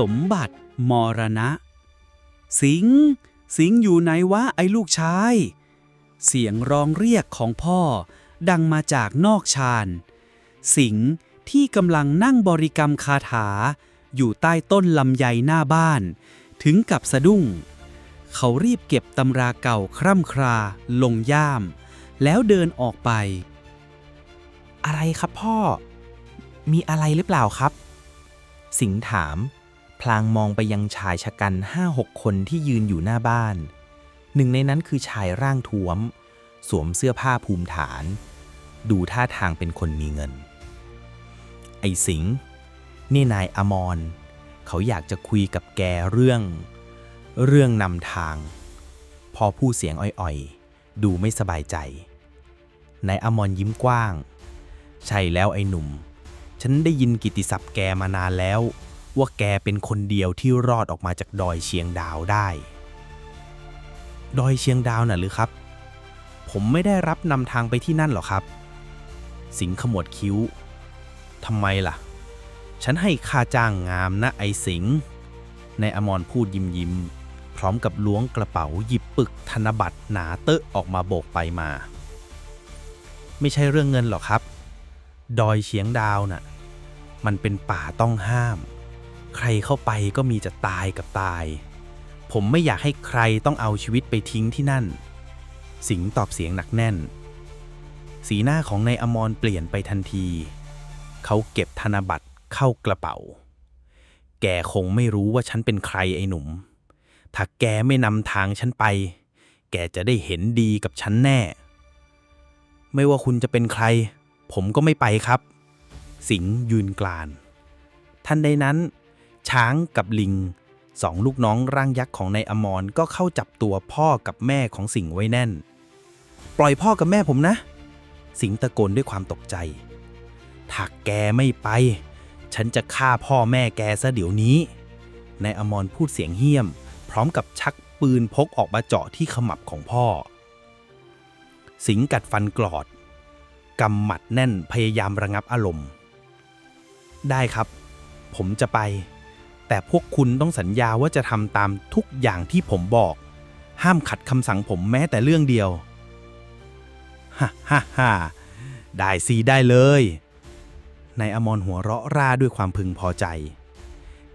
สมบัติมรณะ สิง สิงอยู่ไหนวะไอ้ลูกชาย เสียงร้องเรียกของพ่อดังมาจากนอกชานสิงที่กำลังนั่งบริกรรมคาถา อยู่ใต้ต้นลำไยหน้าบ้าน ถึงกับสะดุ้ง เขารีบเก็บตำราเก่าคร่ำครา ลงย่าม แล้วเดินออกไป อะไรครับพ่อ มีอะไรหรือเปล่าครับ สิงถาม พลางมองไปยังชายชะกันห้าหกคนที่ยืนอยู่หน้าบ้าน หนึ่งในนั้นคือชายร่างท้วม สวมเสื้อผ้าภูมิฐาน ดูท่าทางเป็นคนมีเงิน ไอ้สิงนี่นายอมรเขาอยากจะคุยกับแกเรื่อง เรื่องนำทาง พอพูดเสียงอ่อยๆ ดูไม่สบายใจ นายอมรยิ้มกว้าง ใช่แล้วไอ้หนุ่ม ฉันได้ยินกิติศัพท์แกมานานแล้ว ว่าแกเป็นคนเดียวที่รอดออกมาจากดอยเชียงดาวได้ ดอยเชียงดาวน่ะหรือครับ ผมไม่ได้รับนำทางไปที่นั่นหรอกครับ สิงห์ขมวดคิ้วทำไมล่ะ ฉันให้ค่าจ้างงามนะไอสิงห์นายอมรพูดยิ้มยิ้ม พร้อมกับล้วงกระเป๋าหยิบปึกธนบัตรหนาเตอะออกมาโบกไปมา ไม่ใช่เรื่องเงินหรอกครับ ดอยเฉียงดาวน่ะ มันเป็นป่าต้องห้าม ใครเข้าไปก็มีจะตายกับตาย ผมไม่อยากให้ใครต้องเอาชีวิตไปทิ้งที่นั่น สิงตอบเสียงหนักแน่น สีหน้าของนายอมรเปลี่ยนไปทันที เขาเก็บธนบัตรเข้ากระเป๋า แกคงไม่รู้ว่าฉันเป็นใครไอ้หนุ่ม ถ้าแกไม่นำทางฉันไป แกจะได้เห็นดีกับฉันแน่ ไม่ว่าคุณจะเป็นใคร ผมก็ไม่ไปครับ สิงยืนกลานทันใดนั้น ช้างกับลิงสองลูกน้องร่างยักษ์ของนายอมรก็เข้าจับตัวพ่อกับแม่ของสิงไว้แน่น ปล่อยพ่อกับแม่ผมนะ สิงตะโกนด้วยความตกใจถ้าแกไม่ไป ฉันจะฆ่าพ่อแม่แกซะเดี๋ยวนี้นายอมรพูดเสียงเหี้ยม พร้อมกับชักปืนพกออกมาเจาะที่ขมับของพ่อ สิงกัดฟันกรอดกำหมัดแน่นพยายามระงับอารมณ์ ได้ครับ ผมจะไป แต่พวกคุณต้องสัญญาว่าจะทำตามทุกอย่างที่ผมบอก ห้ามขัดคำสั่งผมแม้แต่เรื่องเดียว ฮ่าฮ่าฮ่าได้สิได้เลยนายอมรหัวเราะร่าด้วยความพึงพอใจ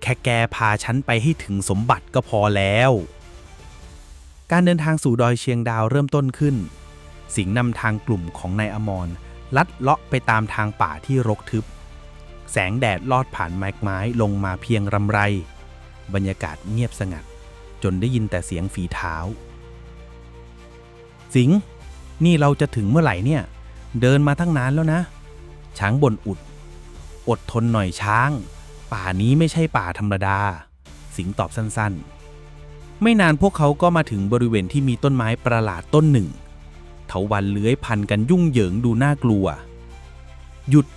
แค่แกพาฉันไปให้ถึงสมบัติก็พอแล้ว การเดินทางสู่ดอยเชียงดาวเริ่มต้นขึ้น สิงห์นำทางกลุ่มของนายอมรลัดเลาะไปตามทางป่าที่รกทึบ แสงแดดลอดผ่านไม้ไม้ลงมาเพียงรำไร บรรยากาศเงียบสงัด จนได้ยินแต่เสียงฝีเท้า สิงนี่เราจะถึงเมื่อไหร่เนี่ย เดินมาทั้งนานแล้วนะ ช้างบนอุด อดทนหน่อยช้าง ป่านี้ไม่ใช่ป่าธรรมดา สิงตอบสั้นๆ ไม่นานพวกเขาก็มาถึงบริเวณที่มีต้นไม้ประหลาดต้นหนึ่งเถาวันเลื้อยพันกันยุ่งเหยิงดูน่ากลัว หยุด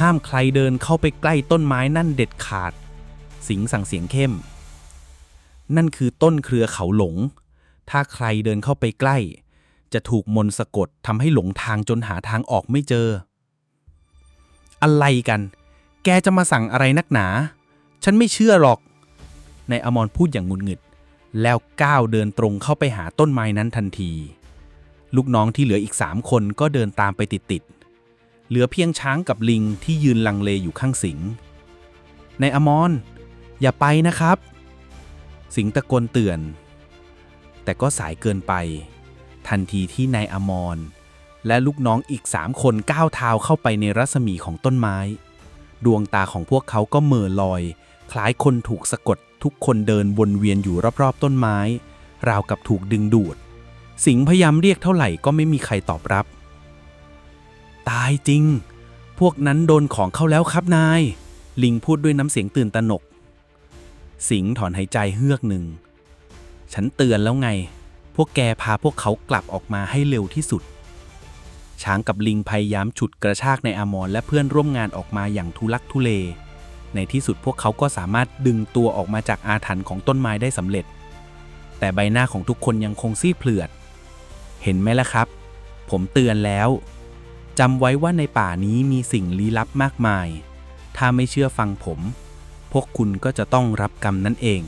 ห้ามใครเดินเข้าไปใกล้ต้นไม้นั่นเด็ดขาด สิงสั่งเสียงเข้ม นั่นคือต้นเครือเขาหลง ถ้าใครเดินเข้าไปใกล้ จะถูกมนต์สะกดทำให้หลงทางจนหาทางออกไม่เจอ อะไรกัน แกจะมาสั่งอะไรนักหนา ฉันไม่เชื่อหรอก นายอมรพูดอย่างงุดหงิด แล้วก้าวเดินตรงเข้าไปหาต้นไม้นั้นทันที ลูกน้องที่เหลืออีกสามคนก็เดินตามไปติดๆ เหลือเพียงช้างกับลิงที่ยืนลังเลอยู่ข้างสิงห์นายอมรอย่าไปนะครับ สิงตะโกนเตือน แต่ก็สายเกินไป ทันทีที่นายอมรและลูกน้องอีกสามคนก้าวเท้าเข้าไปในรัศมีของต้นไม้ ดวงตาของพวกเขาก็เหม่อลอย คล้ายคนถูกสะกดทุกคนเดินวนเวียนอยู่รอบๆต้นไม้ ราวกับถูกดึงดูด สิงพยายามเรียกเท่าไหร่ก็ไม่มีใครตอบรับ ตายจริง พวกนั้นโดนของเข้าแล้วครับนาย ลิงพูดด้วยน้ำเสียงตื่นตระหนก สิงถอนหายใจเฮือกหนึ่ง ฉันเตือนแล้วไง พวกแกพาพวกเขากลับออกมาให้เร็วที่สุด ช้างกับลิงพยายามฉุดกระชากในอมรและเพื่อนร่วมงานออกมาอย่างทุลักทุเล ในที่สุดพวกเขาก็สามารถดึงตัวออกมาจากอาถรรพ์ของต้นไม้ได้สำเร็จ แต่ใบหน้าของทุกคนยังคงซีดเผลือด เห็นไหมล่ะครับ ผมเตือนแล้ว จำไว้ว่าในป่านี้มีสิ่งลี้ลับมากมาย ถ้าไม่เชื่อฟังผม พวกคุณก็จะต้องรับกรรมนั่นเอง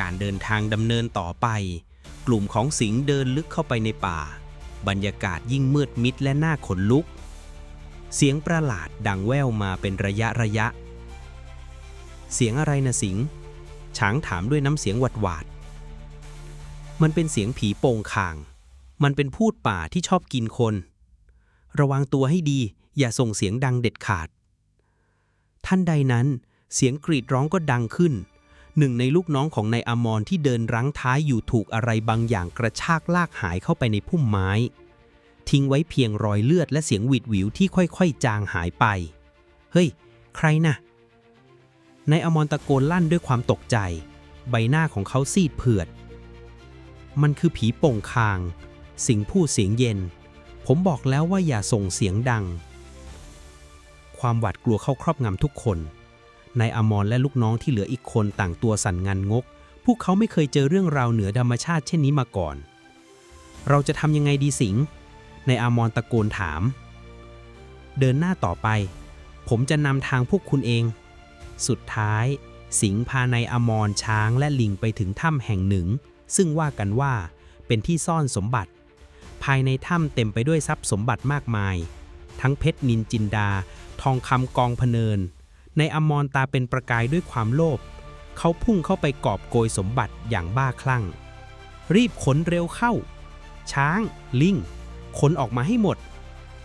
การเดินทางดำเนินต่อไป กลุ่มของสิงห์เดินลึกเข้าไปในป่า บรรยากาศยิ่งมืดมิดและน่าขนลุก เสียงประหลาดดังแว่วมาเป็นระยะระยะ เสียงอะไรนะสิงห์ช้างถามด้วยน้ำเสียงหวาดหวาด มันเป็นเสียงผีโป่งคาง มันเป็นพูดป่าที่ชอบกินคน ระวังตัวให้ดี อย่าส่งเสียงดังเด็ดขาด ท่านใดนั้น เสียงกรีดร้องก็ดังขึ้น หนึ่งในลูกน้องของนายอมรที่เดินรั้งท้ายอยู่ถูกอะไรบางอย่างกระชากลากหายเข้าไปในพุ่มไม้ ทิ้งไว้เพียงรอยเลือดและเสียงหวิดหวิวที่ค่อยๆ จางหายไป เฮ้ย ใครนะ่ะนายอมรตะโกนลั่นด้วยความตกใจ ใบหน้าของเขาซีดเผือด มันคือผีโป่งคาง สิงผู้เสียงเย็น ผมบอกแล้วว่าอย่าส่งเสียงดัง ความหวาดกลัวเข้าครอบงำทุกคนนายอมรและลูกน้องที่เหลืออีกคนต่างตัวสั่นงันงก พวกเขาไม่เคยเจอเรื่องราวเหนือธรรมชาติเช่นนี้มาก่อน เราจะทำยังไงดีสิงนายอมรตะโกนถาม เดินหน้าต่อไป ผมจะนำทางพวกคุณเอง สุดท้าย สิงพานายอมรช้างและลิงไปถึงถ้ำแห่งหนึ่ง ซึ่งว่ากันว่าเป็นที่ซ่อนสมบัติ ภายในถ้ำเต็มไปด้วยทรัพย์สมบัติมากมาย ทั้งเพชรนินจินดา ทองคำกองพเนิน ในอมรตาเป็นประกายด้วยความโลภเขาพุ่งเข้าไปกอบโกยสมบัติอย่างบ้าคลั่ง รีบขนเร็วเข้า ช้าง ลิงขนออกมาให้หมด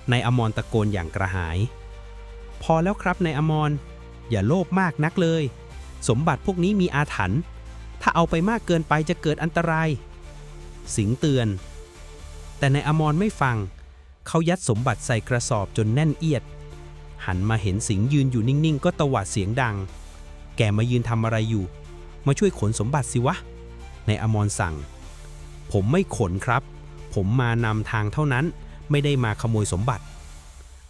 ในอมรตะโกนอย่างกระหาย พอแล้วครับในอมร อย่าโลภมากนักเลย สมบัติพวกนี้มีอาถรรพ์ถ้าเอาไปมากเกินไปจะเกิดอันตราย สิงเตือน แต่ในอมรไม่ฟัง เขายัดสมบัติใส่กระสอบจนแน่นเอียด หันมาเห็นสิงห์ยืนอยู่นิ่งๆ ก็ตวาดเสียงดัง แกมายืนทำอะไรอยู่ มาช่วยขนสมบัติสิวะในอมรสั่ง ผมไม่ขนครับ ผมมานำทางเท่านั้น ไม่ได้มาขโมยสมบัติ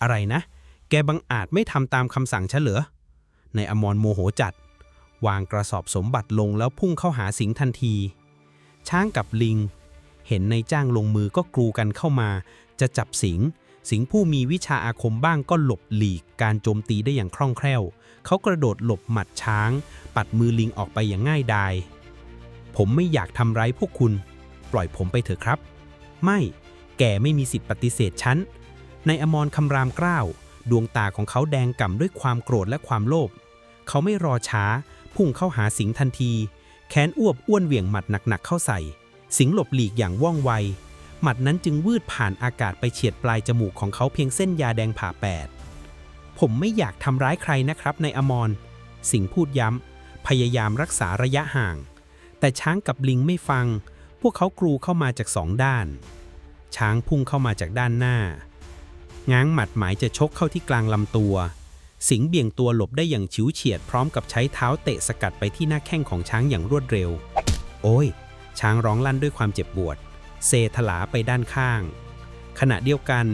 อะไรนะ แกบังอาจไม่ทำตามคำสั่งฉันเหรอในอมรโมโหจัด วางกระสอบสมบัติลงแล้วพุ่งเข้าหาสิงห์ทันที ช้างกับลิง เห็นในจ้างลงมือก็กรูกันเข้ามา จะจับสิง สิงผู้มีวิชาอาคมบ้างก็หลบหลีก การโจมตีได้อย่างคล่องแคล่ว เขากระโดดหลบหมัดช้าง ปัดมือลิงออกไปอย่างง่ายดาย ผมไม่อยากทำร้ายพวกคุณ ปล่อยผมไปเถอะครับ ไม่ แกไม่มีสิทธิ์ปฏิเสธฉัน ในอมรคำรามกล้าว ดวงตาของเขาแดงก่ำด้วยความโกรธและความโลภ เขาไม่รอช้า พุ่งเข้าหาสิงทันที แขนอ้วบอ้วนเหวี่ยงหมัดหนักๆเข้าใส่ สิงหลบหลีกอย่างว่องไว หมัดนั้นจึงวืดผ่านอากาศไปเฉียดปลายจมูกของเขาเพียงเส้นยาแดงผ่าแปด ผมไม่อยากทำร้ายใครนะครับในอมร สิงพูดย้ำ พยายามรักษาระยะห่าง แต่ช้างกับลิงไม่ฟัง พวกเขากรูเข้ามาจากสองด้าน ช้างพุ่งเข้ามาจากด้านหน้า ง้างหมัดหมายจะชกเข้าที่กลางลำตัว สิงเบี่ยงตัวหลบได้อย่างฉิวเฉียดพร้อมกับใช้เท้าเตะสกัดไปที่หน้าแข้งของช้างอย่างรวดเร็ว โอ้ย ช้างร้องลั่นด้วยความเจ็บปวด เซถลาไปด้านข้าง ขณะเดียวกัน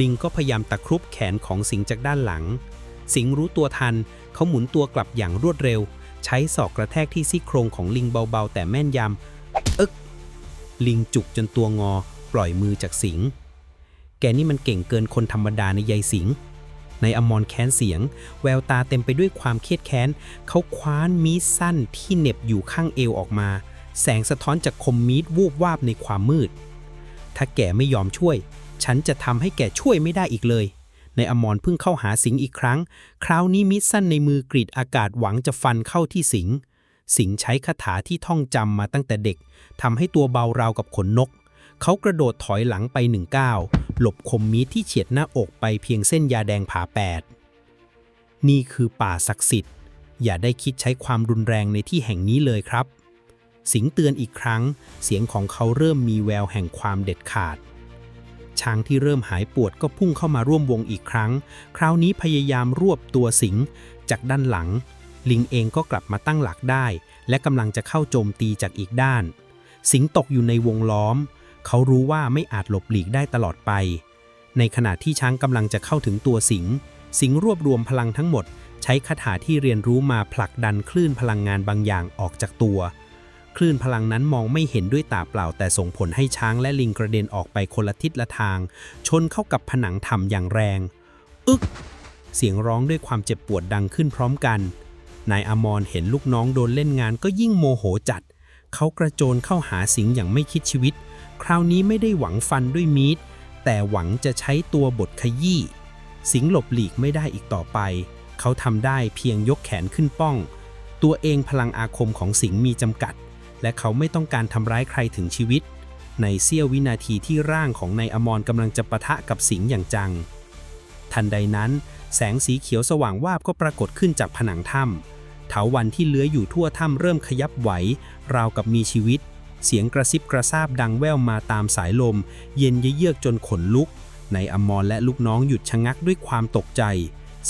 ลิงก็พยายามตะครุบแขนของสิงจากด้านหลัง สิงรู้ตัวทันเขาหมุนตัวกลับอย่างรวดเร็ว ใช้ศอกกระแทกที่ซี่โครงของลิงเบาๆ แต่แม่นยำอึกลิงจุกจนตัวงอ ปล่อยมือจากสิง แกนี่มันเก่งเกินคนธรรมดาในใยสิงในอมรแค้นเสียง แววตาเต็มไปด้วยความเครียดแค้น เขาคว้านมีดสั้นที่เหน็บอยู่ข้างเอวออกมา แสงสะท้อนจากคมมีดวูบวาบในความมืด ถ้าแกไม่ยอมช่วย ฉันจะทำให้แกช่วยไม่ได้อีกเลย ในอมรเพิ่งเข้าหาสิงอีกครั้ง คราวนี้มีดสั้นในมือกรีดอากาศหวังจะฟันเข้าที่สิง สิงใช้คาถาที่ท่องจำมาตั้งแต่เด็กทำให้ตัวเบาราวกับขนนก เขากระโดดถอยหลังไปหนึ่งก้าวหลบคมมีดที่เฉียดหน้าอกไปเพียงเส้นยาแดงผ่าแปดนี่คือป่าศักดิ์สิทธิ์ อย่าได้คิดใช้ความรุนแรงในที่แห่งนี้เลยครับ สิงเตือนอีกครั้ง เสียงของเขาเริ่มมีแววแห่งความเด็ดขาด ช้างที่เริ่มหายปวดก็พุ่งเข้ามาร่วมวงอีกครั้ง คราวนี้พยายามรวบตัวสิงจากด้านหลัง ลิงเองก็กลับมาตั้งหลักได้ และกำลังจะเข้าโจมตีจากอีกด้าน สิงตกอยู่ในวงล้อม เขารู้ว่าไม่อาจหลบหลีกได้ตลอดไป ในขณะที่ช้างกำลังจะเข้าถึงตัวสิง สิงรวบรวมพลังทั้งหมด ใช้คาถาที่เรียนรู้มาผลักดันคลื่นพลังงานบางอย่างออกจากตัว คลื่นพลังนั้นมองไม่เห็นด้วยตาเปล่า แต่ส่งผลให้ช้างและลิงกระเด็นออกไปคนละทิศละทาง ชนเข้ากับผนังถ้ำอย่างแรง อึก เสียงร้องด้วยความเจ็บปวดดังขึ้นพร้อมกัน นายอมรเห็นลูกน้องโดนเล่นงานก็ยิ่งโมโหจัด เขากระโจนเข้าหาสิงอย่างไม่คิดชีวิต คราวนี้ไม่ได้หวังฟันด้วยมีด แต่หวังจะใช้ตัวบทขยี้ สิงหลบหลีกไม่ได้อีกต่อไป เขาทำได้เพียงยกแขนขึ้นป้อง ตัวเองพลังอาคมของสิงมีจำกัด และเขาไม่ต้องการทำร้ายใครถึงชีวิต ในเสี้ยววินาทีที่ร่างของนายอมรกำลังจะปะทะกับสิงอย่างจัง ทันใดนั้น แสงสีเขียวสว่างวาบก็ปรากฏขึ้นจากผนังถ้ำเถาวันที่เลื้อยอยู่ทั่วถ้ำเริ่มขยับไหว ราวกับมีชีวิต เสียงกระซิบกระซาบดังแว่วมาตามสายลม เย็นเยือกจนขนลุกในอมรและลูกน้องหยุดชะงักด้วยความตกใจ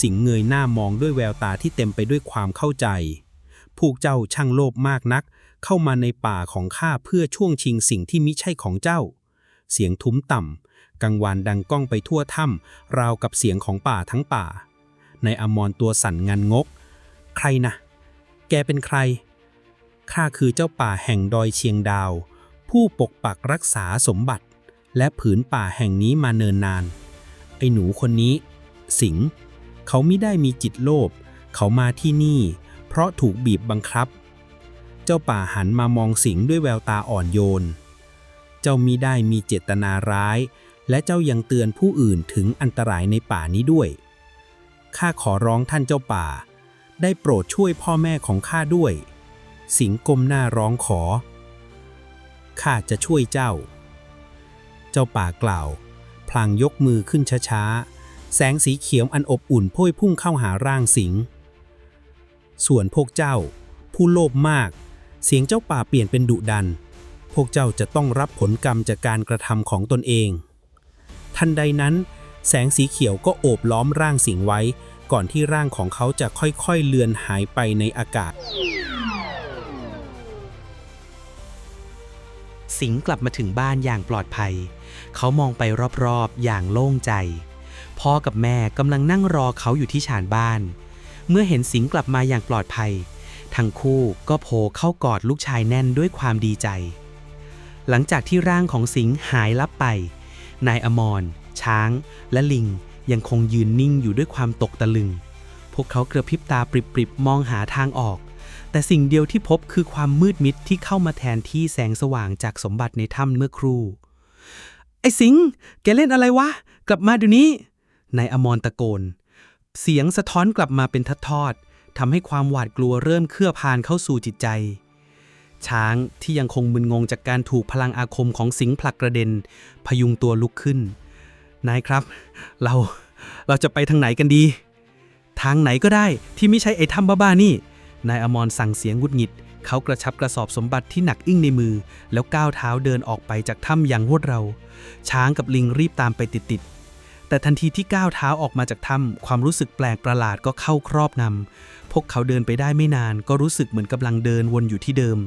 สิงเงยหน้ามองด้วยแววตาที่เต็มไปด้วยความเข้าใจ พวกเจ้าช่างโลภมากนัก เข้ามาในป่าของข้าเพื่อช่วงชิงสิ่งที่มิใช่ของเจ้า เสียงทุ้มต่ำกังวานดังก้องไปทั่วถ้ำราวกับเสียงของป่าทั้งป่า ในอมรตัวสั่นงันงก ใครนะ แกเป็นใคร ข้าคือเจ้าป่าแห่งดอยเชียงดาว ผู้ปกปักรักษาสมบัติ และผืนป่าแห่งนี้มาเนินนาน ไอ้หนูคนนี้ สิง เขาไม่ได้มีจิตโลภ เขามาที่นี่ ราะถูกบีบบังคับ เจ้าป่าหันมามองสิงด้วยแววตาอ่อนโยน เจ้ามิได้มีเจตนาร้าย และเจ้ายังเตือนผู้อื่นถึงอันตรายในป่านี้ด้วย ข้าขอร้องท่านเจ้าป่า ได้โปรดช่วยพ่อแม่ของข้าด้วย สิงก้มหน้าร้องขอ ข้าจะช่วยเจ้า เจ้าป่ากล่าว พลางยกมือขึ้นช้าๆ แสงสีเขียวอันอบอุ่นพ่ยพุ่งเข้าหาร่างสิงห์ ส่วนพวกเจ้า ผู้โลภมาก เสียงเจ้าป่าเปลี่ยนเป็นดุดัน พวกเจ้าจะต้องรับผลกรรมจากการกระทำของตนเอง ทันใดนั้น แสงสีเขียวก็โอบล้อมร่างสิงห์ไว้ ก่อนที่ร่างของเขาจะค่อยๆเลือนหายไปในอากาศ สิงห์กลับมาถึงบ้านอย่างปลอดภัย เขามองไปรอบๆอย่างโล่งใจ พ่อกับแม่กำลังนั่งรอเขาอยู่ที่ชานบ้าน เมื่อเห็นสิงกลับมาอย่างปลอดภัย ทั้งคู่ก็โผล่เข้ากอดลูกชายแน่นด้วยความดีใจ หลังจากที่ร่างของสิงหายลับไป นายอมร ช้าง และลิงยังคงยืนนิ่งอยู่ด้วยความตกตะลึง พวกเขากระพริบตาปริบๆมองหาทางออก แต่สิ่งเดียวที่พบคือความมืดมิดที่เข้ามาแทนที่แสงสว่างจากสมบัติในถ้ำเมื่อครู่ ไอ้สิง แกเล่นอะไรวะ กลับมาเดี๋ยวนี้ นายอมรตะโกน เสียงสะท้อนกลับมาเป็นทัดทอดทำให้ความหวาดกลัวเริ่มเคลือบพานเข้าสู่จิตใจ ช้างที่ยังคงมึนงงจากการถูกพลังอาคมของสิงห์ผลักกระเด็น พยุงตัวลุกขึ้น นายครับ เราเราจะไปทางไหนกันดี ทางไหนก็ได้ที่ไม่ใช่ไอ้ถ้ำบ้าๆนี่ นายอมรสั่งเสียงหงุดหงิด เขากระชับกระสอบสมบัติที่หนักอึ้งในมือ แล้วก้าวเท้าเดินออกไปจากถ้ำอย่างรวดเร็วช้างกับลิงรีบตามไปติดๆ แต่ทันทีที่ก้าวเท้าออกมาจากถ้ำความรู้สึกแปลกประหลาดก็เข้าครอบงำพวกเขาเดินไปได้ไม่นานก็รู้สึกเหมือนกำลังเดินวนอยู่ที่เดิม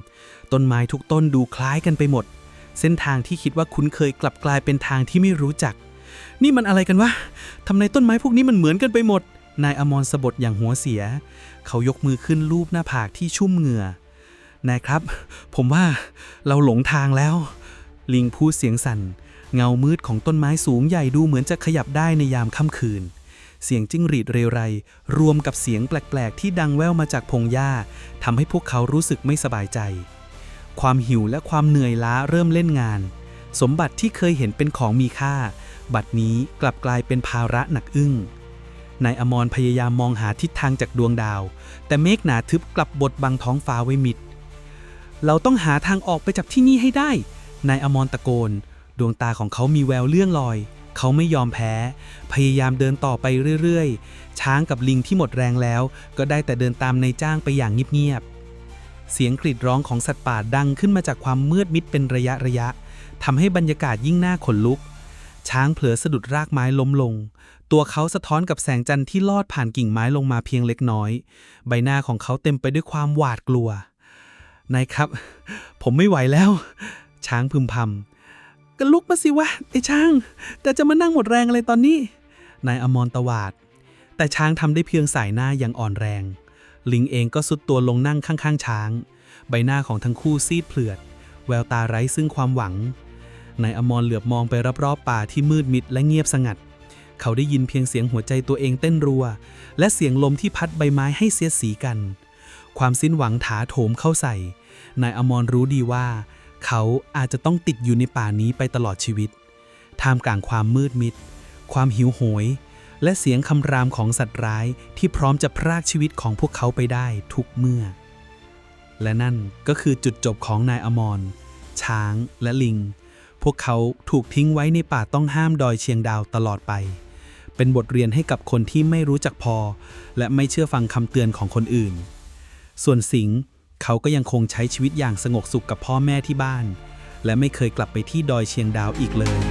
ต้นไม้ทุกต้นดูคล้ายกันไปหมด เส้นทางที่คิดว่าคุ้นเคยกลับกลายเป็นทางที่ไม่รู้จัก นี่มันอะไรกันวะทำไมต้นไม้พวกนี้มันเหมือนกันไปหมด นายอมรสะบดอย่างหัวเสีย เขายกมือขึ้นลูบหน้าผากที่ชุ่มเหงื่อนายครับ ผมว่าเราหลงทางแล้ว ลิงพูดเสียงสั่น เงามืดของต้นไม้สูงใหญ่ดูเหมือนจะขยับได้ในยามค่ำคืน เสียงจิ้งหรีดเรไร รวมกับเสียงแปลก ๆ ที่ดังแว่วมาจากพงหญ้าทำให้พวกเขารู้สึกไม่สบายใจ ความหิวและความเหนื่อยล้าเริ่มเล่นงาน สมบัติที่เคยเห็นเป็นของมีค่า บัดนี้กลับกลายเป็นภาระหนักอึ้งนายอมรพยายามมองหาทิศทางจากดวงดาว แต่เมฆหนาทึบกลับบดบังท้องฟ้าไว้มิด เราต้องหาทางออกไปจากที่นี่ให้ได้ นายอมรตะโกน ดวงตาของเขามีแววเลื่อนลอย เขาไม่ยอมแพ้ พยายามเดินต่อไปเรื่อยๆ ช้างกับลิงที่หมดแรงแล้ว ก็ได้แต่เดินตามในจ้างไปอย่างเงียบๆ เสียงกรีดร้องของสัตว์ป่าดังขึ้นมาจากความมืดมิดเป็นระยะระยะทำให้บรรยากาศยิ่งน่าขนลุก ช้างเผลอสะดุดรากไม้ล้มลง ตัวเขาสะท้อนกับแสงจันทร์ที่ลอดผ่านกิ่งไม้ลงมาเพียงเล็กน้อย ใบหน้าของเขาเต็มไปด้วยความหวาดกลัวนายครับ ผมไม่ไหวแล้ว ช้างพึมพำ ก็ลุกมาสิวะไอ้ช้าง แต่จะมานั่งหมดแรงอะไรตอนนี้ นายอมรตวาด แต่ช้างทำได้เพียงสายหน้าอย่างอ่อนแรง ลิงเองก็สุดตัวลงนั่งข้างๆ ช้าง ใบหน้าของทั้งคู่ซีดเผือด แววตาไร้ซึ่งความหวัง นายอมรเหลือบมองไปรอบๆป่าที่มืดมิดและเงียบสงัด เขาได้ยินเพียงเสียงหัวใจตัวเองเต้นรัว และเสียงลมที่พัดใบไม้ให้เสียสีกัน ความสิ้นหวังถาโถมเข้าใส่ นายอมรรู้ดีว่า เขาอาจจะต้องติดอยู่ในป่านี้ไปตลอดชีวิต ท่ามกลางความมืดมิด ความหิวโหย และเสียงคำรามของสัตว์ร้ายที่พร้อมจะพรากชีวิตของพวกเขาไปได้ทุกเมื่อ และนั่นก็คือจุดจบของนายอมร ช้างและลิง พวกเขาถูกทิ้งไว้ในป่าต้องห้ามดอยเชียงดาวตลอดไป เป็นบทเรียนให้กับคนที่ไม่รู้จักพอ และไม่เชื่อฟังคำเตือนของคนอื่น ส่วนสิงห์ เขาก็ยังคงใช้ชีวิตอย่างสงบสุขกับพ่อแม่ที่บ้าน และไม่เคยกลับไปที่ดอยเชียงดาวอีกเลย